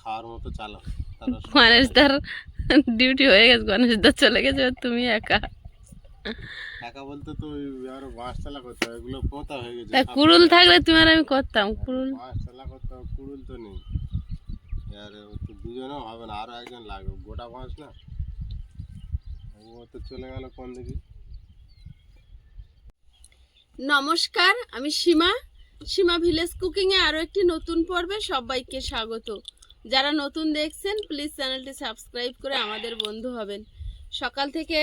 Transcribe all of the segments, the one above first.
খাওয়ার মতো চালাও। গণেশদার ডিউটি হয়ে গেছে গণেশদার চলে গেছে তুমি একা। একা বলতে তো আরও বাঁশ চালা করতে এগুলো পোঁতা হয়ে গেছে তা কুড়ুল থাকলে তুমি আর আমি করতাম কুড়ুল বাঁশ চালা করতে হবে কুড়ুল তো নেই। আর ও তো দুজনেও হবে না আরও একজন লাগবে গোটা বাঁশ না? ও তো চলে গেল কোন দিকে? নমস্কার আমি সীমা। সীমা ভিলেজ কুকিংয়ে আরও একটি নতুন পর্বে সবাইকে স্বাগত। যারা নতুন দেখছেন প্লিজ চ্যানেলটি সাবস্ক্রাইব করে আমাদের বন্ধু হবেন। সকাল থেকে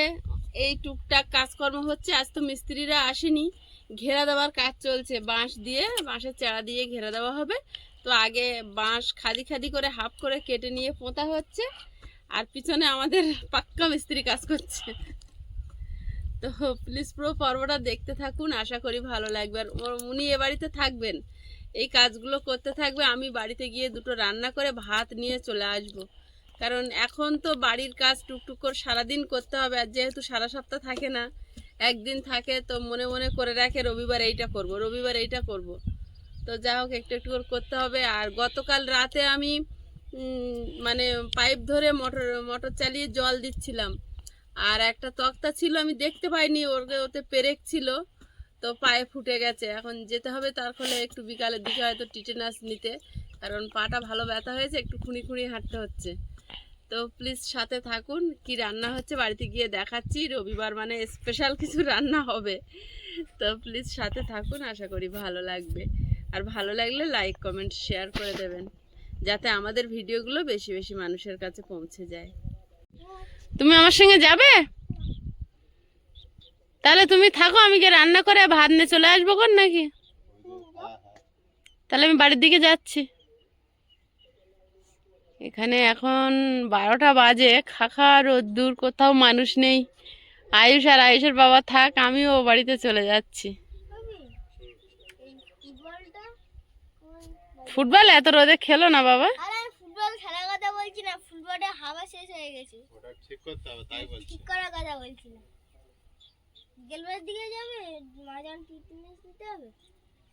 এই টুকটাক কাজকর্ম হচ্ছে, আজ তো মিস্ত্রিরা আসেনি। ঘেরা দেওয়ার কাজ চলছে, বাঁশ দিয়ে, বাঁশের চারা দিয়ে ঘেরা দেওয়া হবে। তো আগে বাঁশ খাদি খাদি করে হাফ করে কেটে নিয়ে পোঁতা হচ্ছে, আর পিছনে আমাদের পাক্কা মিস্ত্রি কাজ করছে। তো প্লিজ পুরো পর্বটা দেখতে থাকুন, আশা করি ভালো লাগবে। আর উনি এ বাড়িতে থাকবেন এই কাজগুলো করতে থাকবে, আমি বাড়িতে গিয়ে দুটো রান্না করে ভাত নিয়ে চলে আসব। কারণ এখন তো বাড়ির কাজ টুকটুক করে সারাদিন করতে হবে, আর যেহেতু সারা সপ্তাহ থাকে না, একদিন থাকে তো মনে মনে করে রাখে রবিবার এইটা করব, রবিবার এইটা করব। তো যা হোক, একটু একটু করে করতে হবে। আর গতকাল রাতে আমি মানে পাইপ ধরে মোটর মোটর চালিয়ে জল দিচ্ছিলাম। আর একটা তক্তা ছিল, আমি দেখতে পাইনি, ওর ওতে পেরেক ছিল। তো পায়ে ফুটে গেছে। এখন যেতে হবে, তার ফলে একটু বিকালের দিকে হয়তো টিটেনাস নিতে। কারণ পাটা ভালো ব্যথা হয়েছে, একটু খুঁড়ি খুঁড়ি হাঁটতে হচ্ছে। তো প্লিজ সাথে থাকুন, কি রান্না হচ্ছে বাড়িতে গিয়ে দেখাচ্ছি। রবিবার মানে স্পেশাল কিছু রান্না হবে। তো প্লিজ সাথে থাকুন, আশা করি ভালো লাগবে। আর ভালো লাগলে লাইক কমেন্ট শেয়ার করে দেবেন। যাতে আমাদের ভিডিওগুলো বেশি বেশি মানুষের কাছে পৌঁছে যায়। তুমি আমার সঙ্গে যাবে? তাহলে তুমি থাকো আমি গিয়ে রান্না করে ভাত নিয়ে চলে আসব কোন নাকি? তাহলে আমি বাড়ির দিকে যাচ্ছি। এখানে এখন বারোটা বাজে খাখা রোদ্দুর কোথাও মানুষ নেই। আয়ুষ আর আয়ুষের বাবা থাক আমিও ও বাড়িতে চলে যাচ্ছি। ফুটবল এত রোদে খেলো না বাবা? ফুটবল খেলার কথা বলছি না ফুটবলে হাওয়া শেষ হয়ে গেছে। ঠিক করতে হবে তাই বলছি। ঠিক করার কথা বলছি না। গেলবার দিকে যাবে? মাঝান টিটনেস দিতে হবে?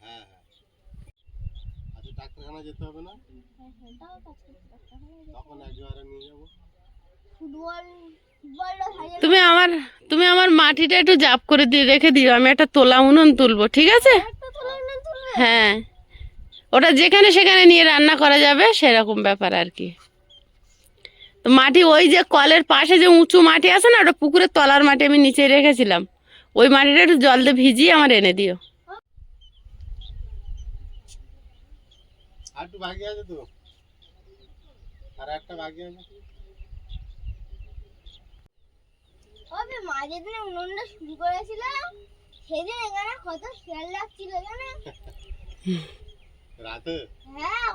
হ্যাঁ হ্যাঁ। আচ্ছা ডাক্তারখানা যেতে হবে না? হ্যাঁ হ্যাঁ। তখন একবারে নিয়ে যাব। ফুটবল তুমি আমার তুমি আমার মাটিটা একটু জাপ করে দিয়ে রেখে দিও আমি একটা তোলা উনুন তুলবো ঠিক আছে? হ্যাঁ। ওটা যেখানে সেখানে নিয়ে রান্না করা যাবে সেরকম ব্যাপার আর কি। তো মাটি ওই যে কলের পাশে যে উঁচু মাটি আছে না ওটা পুকুরের তলার মাটি আমি নিচে রেখেছিলাম। ওই মাটিটা একটু জল দিয়ে ভিজিয়ে আমার এনে দিও। আর বাকি আছে তো? আর একটা বাকি আছে? তবে মাঝে দিনে উনুনটা শুরু করেছিলাম সেদিন এখানে কত শিয়াল লাগছিল জানে হ্যাঁ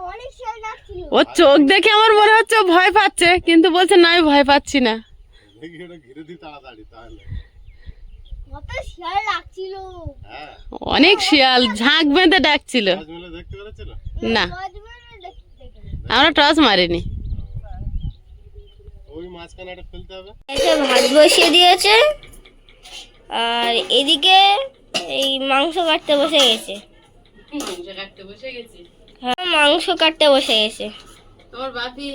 ও চোখ দেখে আমার মনে হচ্ছে ভয় পাচ্ছে কিন্তু বলছে না আমি ভয় পাচ্ছি না। ঘিরে দিই তাড়াতাড়ি তাহলে কত শিয়াল লাগছিল হ্যাঁ অনেক শিয়াল ঝাঁক বেঁধে ডাকছিল। না। আমরা টস মারিনি। ভাত বসিয়ে দিয়েছে। আর এদিকে এই মাংস কাটতে বসে গেছে। কাটতে বসে গেছি। হ্যাঁ মাংস কাটতে বসে গেছে। তোমার বাপি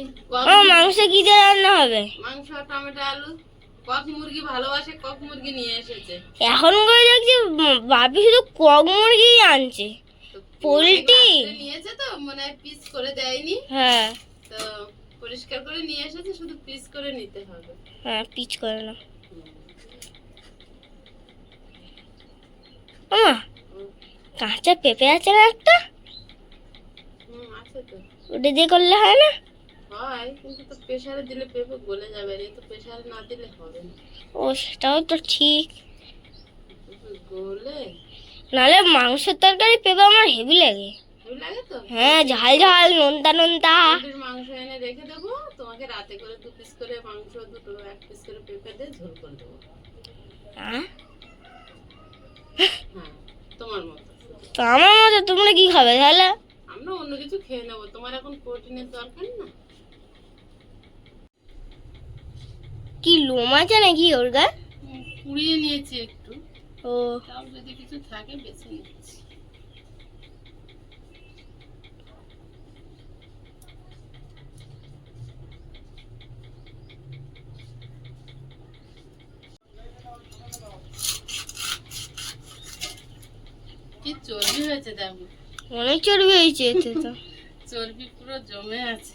ও মাংস কি দিয়ে রান্না হবে? মাংস টমেটো আলু। কক মুরগি ভালোবাসে কক মুরগি নিয়ে এসেছে। এখন করে দেখছি বাপি শুধু কক মুরগি আনছে। পোলট্রি। নিয়েছে তো মানে পিস করে দেয়নি। হ্যাঁ। তো পরিষ্কার করে নিয়ে এসেছে শুধু পিস করে নিতে হবে। হ্যাঁ পিচ করে না ওমা কাঁচা পেঁপে আছে না একটা ওটা দিয়ে করলে হয় না? হয় কিন্তু তো দিলে পেঁপে গলে যাবে? আর তো না দিলে হবে না। ও সেটাও তো ঠিক। গলে নাহলে মাংসের তরকারি পেঁপে আমার হেভি লাগে। ভালো লাগে তো? হ্যাঁ ঝাল ঝাল নোনতা নোনতা। মাংস এনে রেখে দেবো তোমাকে রাতে করে দু পিস করে মাংস দুটো এক পিস করে পেঁপে দিয়ে ঝোল করে দেবো। হ্যাঁ? হ্যাঁ তোমার মতো। তো আমার মতো তোমরা কি খাবে তাহলে? আমরা অন্য কিছু খেয়ে নেব। তোমার এখন প্রোটিনের দরকার না? কি লোম আছে নাকি ওর গা? পুড়িয়ে নিয়েছি একটু। ও। তাও যদি কিছু থাকে বেছে নিচ্ছি। কি চর্বি হয়েছে দামি অনেক চর্বি হয়েছে তো। চর্বি পুরো জমে আছে।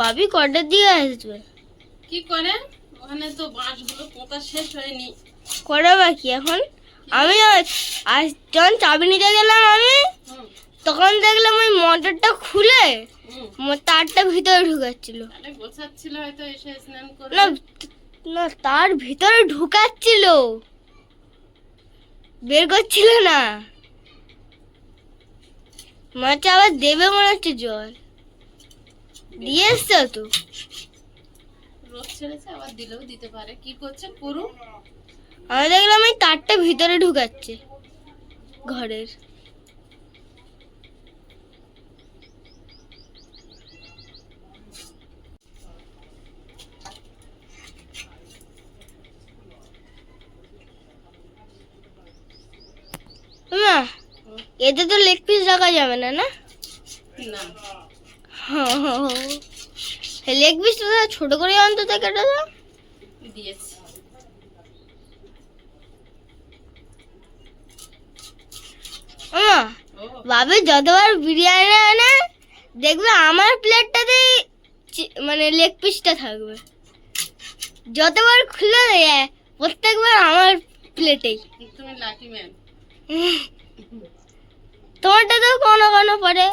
বাবি কটার দিকে আসবে? কি করে? ওখানে তো বাঁশগুলো পোঁতা শেষ হয়নি। কটা বাকি এখন? আমি আজ যখন চাবি নিতে গেলাম আমি তখন দেখলাম ওই মোটরটা খুলে তারটা ভিতরে ঢুকাচ্ছিল। করে না না তার ভিতরে ঢুকাচ্ছিল। বের করছিল না। মাছ আবার দেবে মনে হচ্ছে জল। দিয়ে এসছো তো? রোদ ছেড়েছে আবার দিলেও দিতে পারে। কি করছে পুরু? আমি দেখলাম এই তারটা ভিতরে ঢুকাচ্ছে ঘরের। না এতে তো লেগ পিস রাখা যাবে না না? না। লেগ পিসটা ছোট করে অন্তত কেটে দাও। দিয়েছি। মা যতবার বিরিয়ানি আনে দেখবে আমার প্লেটটাতেই মানে লেগ পিসটা থাকবে। যতবার খুলে দেয় প্রত্যেকবার আমার প্লেটেই। তোমারটা তো কখনো কখনো পড়ে।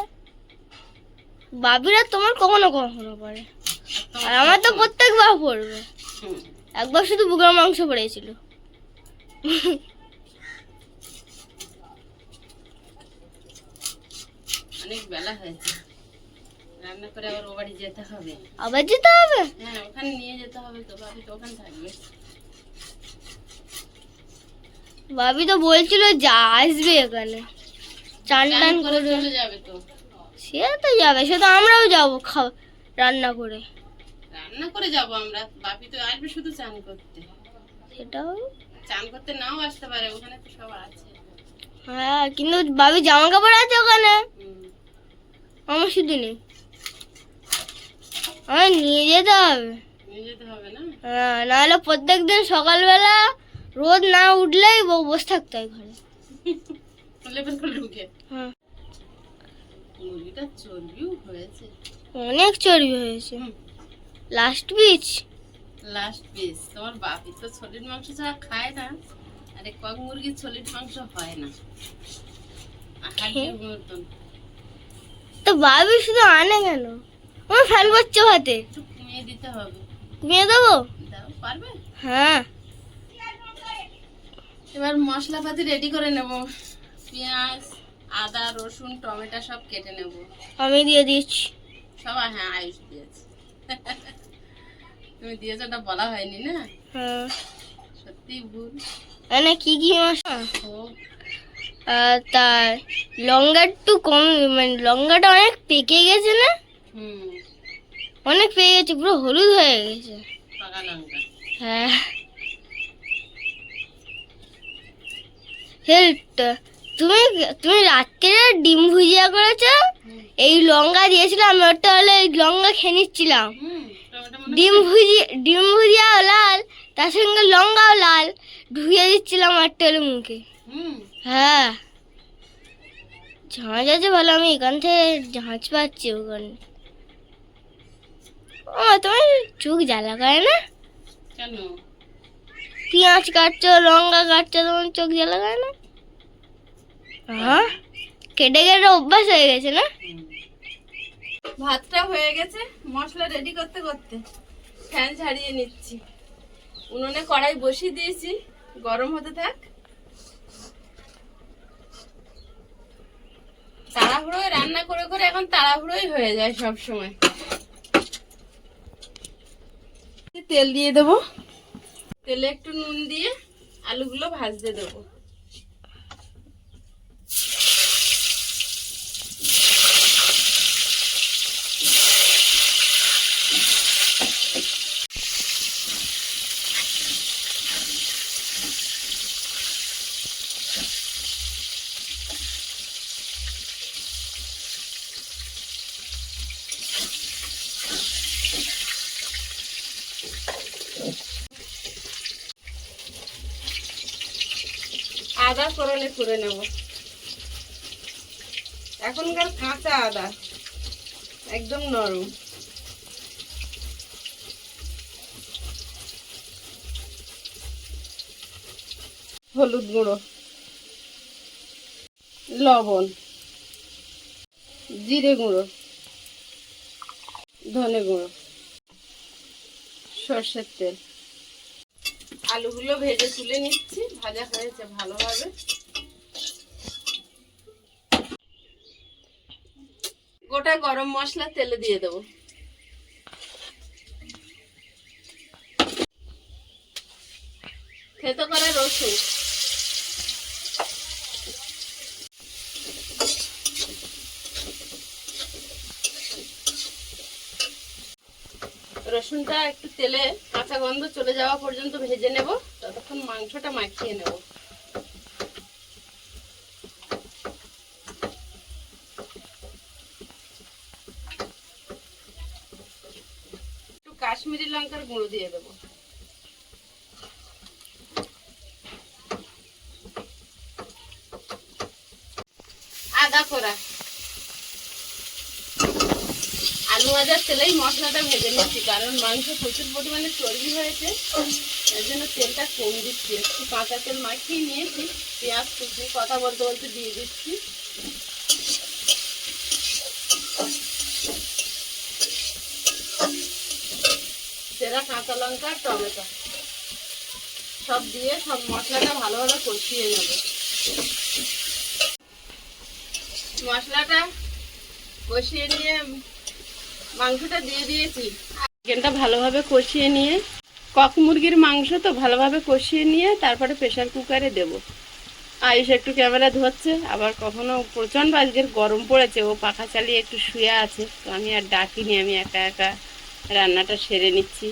বাবিরা তোমার কখনো কখনো পড়ে। আর আমার তো প্রত্যেকবার পড়বে। একবার শুধু বুকের মাংস পড়েছিল। অনেক বেলা হয়েছে। রান্না করে আবার ও বাড়ি যেতে হবে। আবার যেতে হবে? হ্যাঁ ওখানে নিয়ে যেতে হবে তো বাবি তো ওখানে থাকবে। বাবি তো বলছিল যা আসবে এখানে। চান টান করে চলে যাবে তো। সে তো যাবে সে তো আমরাও যাব খাওয়া রান্না করে। রান্না করে যাব আমরা বাপি তো আসবে শুধু চান করতে। সেটাও? চান করতে নাও আসতে পারে ওখানে তো সব আছে। হ্যাঁ কিন্তু বাবি জামা কাপড় আছে ওখানে। আমার শুধু নেই। আমার নিয়ে যেতে হবে। হ্যাঁ নাহলে প্রত্যেক দিন সকালবেলা রোদ না উঠলেই বসে থাকতে হয় ঘরে। ঢুকে। মুরগিটা চর্বিও হয়েছে। অনেক চর্বি হয়েছে। লাস্ট বিচ লাস্ট পিস তোমার বাপি তো সলিড মাংস ছাড়া খায় না। আরে কক মুরগির সলিড মাংস হয় না। আর তো বাবি শুধু আনে কেন? আমার ফ্যান করছে ভাতে কমিয়ে দিতে হবে। কমিয়ে দেবো? দাও পারবে? হ্যাঁ। এবার মশলাপাতি রেডি করে নেব। পেঁয়াজ আদা রসুন টমেটো সব কেটে নেব। আমি দিয়ে দিচ্ছি। সব হ্যাঁ আয়ুষ দিয়েছে। তুমি দিয়েছ ওটা বলা হয়নি না? হ্যাঁ। সত্যি ভুল। মানে কি কি মশলা? তার লঙ্কা একটু কম মানে লঙ্কাটা অনেক পেকে গেছে না? হুম। অনেক পেকে গেছে পুরো হলুদ হয়ে গেছে। পাকা লঙ্কা। হ্যাঁ। হেল্প তুমি তুমি রাত্রে ডিম ভুজিয়া করেছ? এই লঙ্কা দিয়েছিলাম আমি ওটা হলে এই লঙ্কা খেয়ে নিচ্ছিলাম। ডিম ভুজি ডিম ভুজিয়াও লাল তার সঙ্গে লঙ্কাও লাল। ঢুকিয়ে দিচ্ছিলাম একটা হলে মুখে। হ্যাঁ। ঝাঁঝ আছে ভালো আমি এখান থেকে ঝাঁঝ পাচ্ছি ওখানে। ও তোমার চোখ জ্বালা করে না? কেন? পেঁয়াজ কাটছো লঙ্কা কাটছো তোমার চোখ জ্বালা করে না? কেটে কেটে অভ্যাস হয়ে গেছে না? ভাতটা হয়ে গেছে, মশলা রেডি করতে করতে। ফ্যান ছাড়িয়ে নিচ্ছি। উনুনে কড়াই বসিয়ে দিয়েছি, গরম হতে থাক। তাড়াহুড়োয় রান্না করে করে এখন তাড়াহুড়োই হয়ে যায় সব সময়। তেল দিয়ে দেবো। তেলে একটু নুন দিয়ে আলুগুলো ভাজতে দেবো। আদা করলে করে নেব। এখনকার কাঁচা আদা, একদম নরম। হলুদ গুঁড়ো, লবণ, জিরে গুঁড়ো, ধনে গুঁড়ো, সর্ষের তেল। আলুগুলো ভেজে তুলে নিচ্ছি। ভাজা হয়েছে ভালোভাবে। গোটা গরম মশলা তেলে দিয়ে দেবো। থেতো করে রসুন। রসুনটা একটু তেলে কাঁচা গন্ধ চলে যাওয়া পর্যন্ত ভেজে নেব। ততক্ষণ মাংসটা মাখিয়ে নেব। একটু কাশ্মীরি লঙ্কার গুঁড়ো দিয়ে দেবো। আদা করা। আলু ভাজার তেলেই মশলাটা ভেজে নিচ্ছি কারণ মাংস প্রচুর পরিমাণে চর্বি হয়েছে। এর জন্য তেলটা কম দিচ্ছি, একটু কাঁচা তেল মাখিয়ে নিয়েছি। পেঁয়াজ কুচি, কথা বলতে বলতে দিয়ে দিচ্ছি। সেরা কাঁচা লঙ্কা, টমেটো। সব দিয়ে সব মশলাটা ভালোভাবে কষিয়ে নেব। মশলাটা কষিয়ে নিয়ে মাংসটা দিয়ে দিয়েছি। চিকেনটা ভালোভাবে কষিয়ে নিয়ে, কক মুরগির মাংস তো ভালোভাবে কষিয়ে নিয়ে তারপরে প্রেশার কুকারে দেব। আয়ুষ একটু ক্যামেরা ধরছে, আবার কখনো প্রচণ্ড আজকের গরম পড়েছে, ও পাখা চালিয়ে একটু শুয়ে আছে, তো আমি আর ডাকিনি, আমি একা একা রান্নাটা সেরে নিচ্ছি।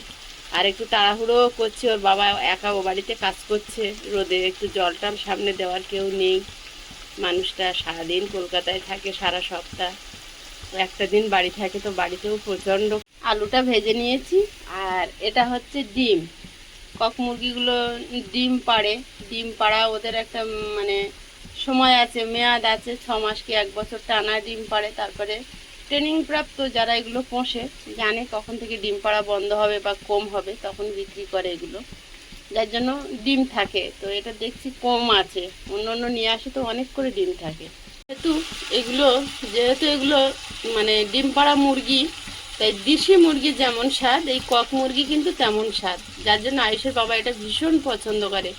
আর একটু তাড়াহুড়ো করছি, ওর বাবা একা ও বাড়িতে কাজ করছে, রোদে একটু জল টল সামনে দেওয়ার কেউ নেই। মানুষটা সারাদিন কলকাতায় থাকে, সারা সপ্তাহ। একটা দিন বাড়ি থাকে তো বাড়িতেও প্রচণ্ড আলুটা ভেজে নিয়েছি। আর এটা হচ্ছে ডিম। কক মুরগিগুলো ডিম পাড়ে। ডিম পাড়া ওদের একটা মানে সময় আছে, মেয়াদ আছে, ছ মাস কি এক বছর টানা ডিম পাড়ে। তারপরে ট্রেনিং প্রাপ্ত যারা এগুলো পোষে, জানে কখন থেকে ডিম পাড়া বন্ধ হবে বা কম হবে, তখন বিক্রি করে এগুলো। যার জন্য ডিম থাকে। তো এটা দেখছি কম আছে। অন্য অন্য নিয়ে আসে তো অনেক করে ডিম থাকে। যেহেতু এগুলো যেহেতু এগুলো মানে ডিম পাড়া মুরগি, তাই দেশি মুরগি যেমন স্বাদ, এই কক মুরগি কিন্তু তেমন স্বাদ। যার জন্য আয়ুষের বাবা এটা ভীষণ পছন্দ করে।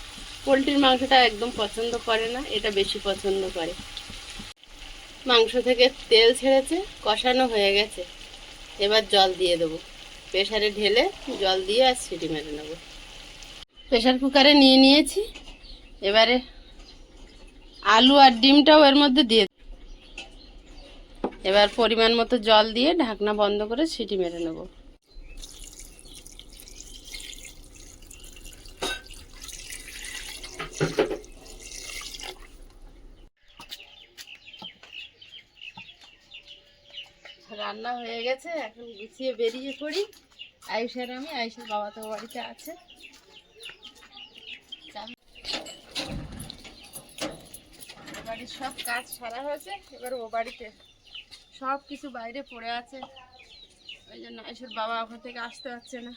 পোলট্রির মাংসটা একদম পছন্দ করে না, এটা বেশি পছন্দ করে। মাংস থেকে তেল ছেড়েছে, কষানো হয়ে গেছে। এবার জল দিয়ে দেবো। প্রেশারে ঢেলে জল দিয়ে আর সিটি মেরে নেব। প্রেশার কুকারে নিয়ে নিয়েছি। এবারে আলু আর ডিমটাও এর মধ্যে দিয়ে এবার পরিমাণ মতো জল দিয়ে ঢাকনা বন্ধ করে সিটি মেরে নেব। রান্না হয়ে গেছে, এখন গুছিয়ে বেরিয়ে পড়ি। আয়ুষের আমি, আয়ুষের বাবা তো বাড়িতে আছে। বাড়ির সব কাজ সারা হয়েছে এবার ও বাড়িতে সব কিছু বাইরে পড়ে আছে। ওই জন্য আয়ুষের বাবা ওখান থেকে আসতে পারছে না।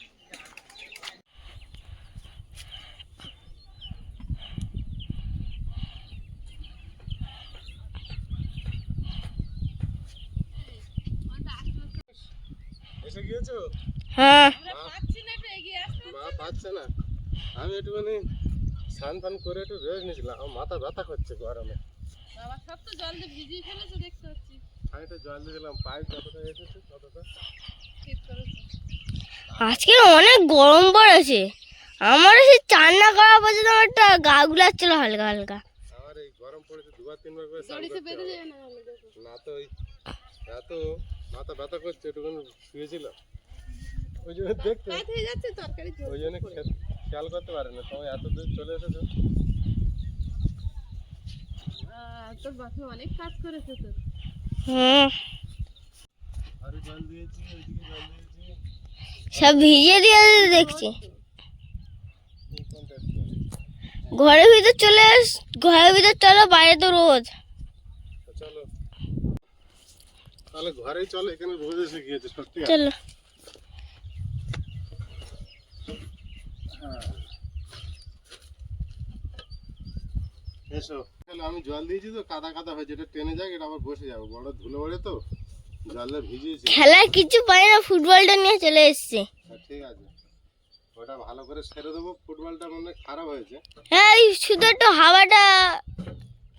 এসে গিয়েছো? হ্যাঁ। একটু এগিয়ে আসতে। মা পাচ্ছে না। আমি একটুখানি স্নান ফান করে একটু রেস্ট নিয়েছিলাম। আমার মাথা ব্যথা করছে গরমে। বাবা সব তো জল দিয়ে ভিজিয়ে ফেলেছে দেখতে পাচ্ছি। আমি তো জল দিয়েছিলাম পাইপ যতটা এসেছে ততটা। ঠিক করেছে। আজকে অনেক গরম পড়েছে। আমার সেই চান না করা পর্যন্ত আমার একটা গা গুলাচ্ছিল হালকা হালকা। আমার এই গরম পড়েছে দুবার তিনবার করে বেঁধে যায় না তো ওই এত মাথা ব্যথা করছে একটুখানি শুয়েছিলাম। ওই জন্য দেখতে রাত যাচ্ছে তরকারি ঝোল ওই জন্য খেয়াল করতে পারে না তুমি এত দূর চলে এসেছ। তোর বাপি অনেক কাজ করেছে তো হুম আরও জল দিয়েছি ওইদিকে জল দিয়েছি। সব ভিজিয়ে দিয়ে দেখছি? ঘরের ভিতর চলে এস ঘরের ভিতর চলো বাইরে তো রোদ। চলো। তাহলে ঘরেই চলো এখানে রোদ এসে গিয়েছে সত্যি কথা। চলো। এসো। তাহলে আমি জল দিয়েছি তো কাদা কাদা হয়েছে। এটা টেনে যাক এটা আবার বসে যাবে। বড় ধুলো পড়ে তো জলে ভিজিয়েছি। খেলার কিছু পাই না ফুটবলটা নিয়ে চলে এসছে। হ্যাঁ, ঠিক আছে। ওটা ভালো করে সেরে দেবো ফুটবলটা মনে খারাপ হয়েছে। হ্যাঁ এই শুধু একটু হাওয়াটা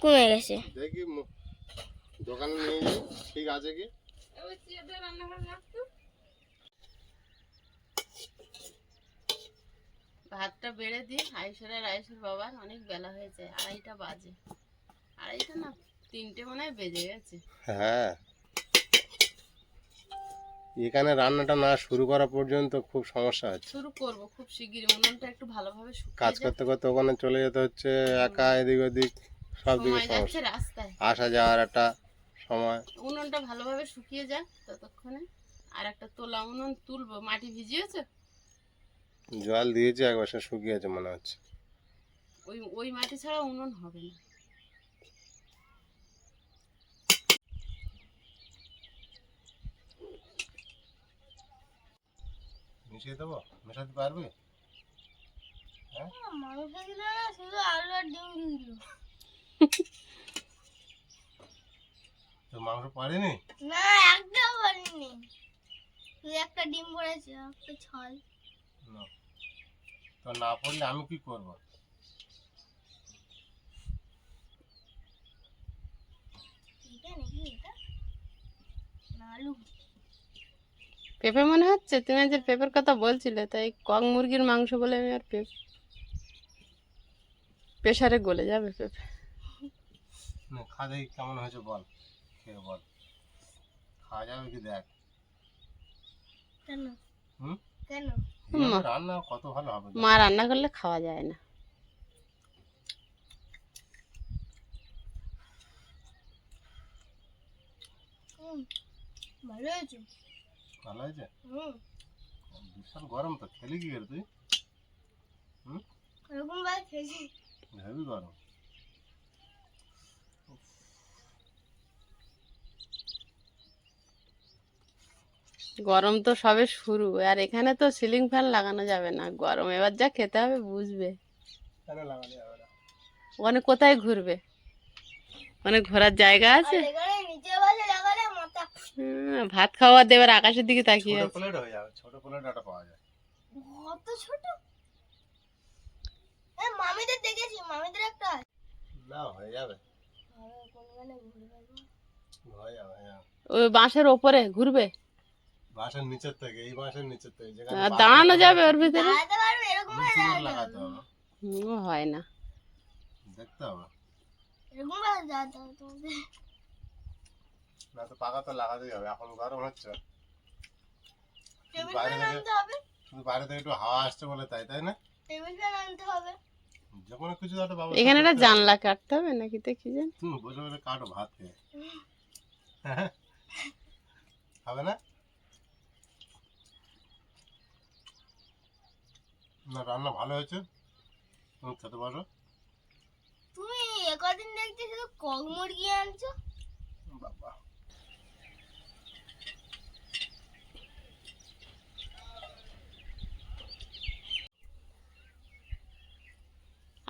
কমে গেছে। দেখি দোকানে নিয়ে যাই ঠিক আছে কি? ভাতটা বেড়ে দিই আইসর আর আইসর বাবার অনেক বেলা হয়েছে আড়াইটা বাজে। আড়াইটা না তিনটে মনে হয় বেজে গেছে। হ্যাঁ। এখানে রান্নাটা না শুরু করা পর্যন্ত খুব সমস্যা হচ্ছে শুরু করব খুব শিগগিরই। উনুনটা একটু ভালোভাবে কাজ শুকিয়ে করতে করতে ওখানে চলে যেতে হচ্ছে একা এদিক ওদিক সব দিকে সমস্যা। রাস্তায়। আসা যাওয়ার একটা সময়। উনুনটা ভালোভাবে শুকিয়ে যাক ততক্ষণে। আর একটা তোলা উনুন তুলবো। মাটি ভিজিয়েছো? জল দিয়েছি একবার শুকিয়েছে মনে হচ্ছে। ওই ওই মাটি ছাড়া উনুন হবে না। মিশিয়ে দেবো? মেশাতে পারবে? হ্যাঁ? তো মাংস পারেনি না একটাও পারিনি শুধু একটা ডিম পড়েছে একটা ছল। না। তো না পড়লে আমি কি করব? এটা নাকি এটা? না আলু। পেঁপে মনে হচ্ছে? তুমি যে পেঁপের কথা বলছিলে তাই কক মুরগির মাংস বলে আমি আর পেঁপে প্রেশারে গলে যাবে পেঁপে। না খা কেমন হয়েছে বল খেয়ে বল। খাওয়া যাবে কি দেখ। কেন? হুম? কেন? রান্না কত ভালো হবে মা রান্না করলে খাওয়া যায় না। ভালো হয়েছে? ভালো হয়েছে বিশাল গরম তো খেলি কি করে তুই? হুম? এরকম ভাবে খেয়েছি হেভি গরম। গরম তো সবে শুরু আর এখানে তো সিলিং ফ্যান লাগানো যাবে না। গরম এবার যা খেতে হবে বুঝবে। ওখানে কোথায় ঘুরবে? ওখানে ঘোরার জায়গা আছে? নিচে বসে ভাত খাওয়া দেবার আকাশের দিকে তাকিয়ে ছোট আছে। প্লেট হয়ে যাবে ছোট প্লেট একটা পাওয়া যায়। কত ছোট? এ মামিদের দেখেছি মামিদের একটা আছে। না হয়ে যাবে। ওই বাঁশের ওপরে ঘুরবে? বাঁশের নিচের থেকে এই বাঁশের নিচের থেকে যেখানে আর দাঁড়ানো যাবে ওর ভিতরে? লাগাতে হবে। হয় না। দেখতে হবে। এরকম হবে তোমাদের। না তো পাকা তো লাগাতেই হবে এখন গরম হচ্ছে টেবিল বাইরে থেকে- শুধু বাইরে থেকে একটু হাওয়া আসছে বলে তাই তাই না? টেবিল ফ্যান আনতে হবে। যে কোনো কিছু একটা ব্যবস্থা এখানে একটা জানলা কাটতে হবে নাকি তো কি জানি? হুম বসে বসে কাটো ভাত খেয়ে। হবে না? না রান্না ভালো হয়েছে। তুমি খেতে পারো তুমি একদিন দেখছি শুধু কক মুরগি আনছো? বাবা।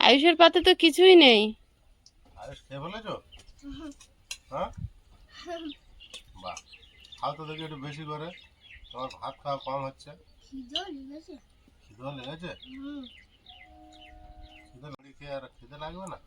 আয়ুষের পাতে তো কিছুই নেই। আরে খেয়ে ফেলেছো? হ্যাঁ? বাহ খাও তো দেখি একটু বেশি করে। তোমার ভাত খাওয়া কম হচ্ছে। খিদে লেগেছে খিদে লাগবে না?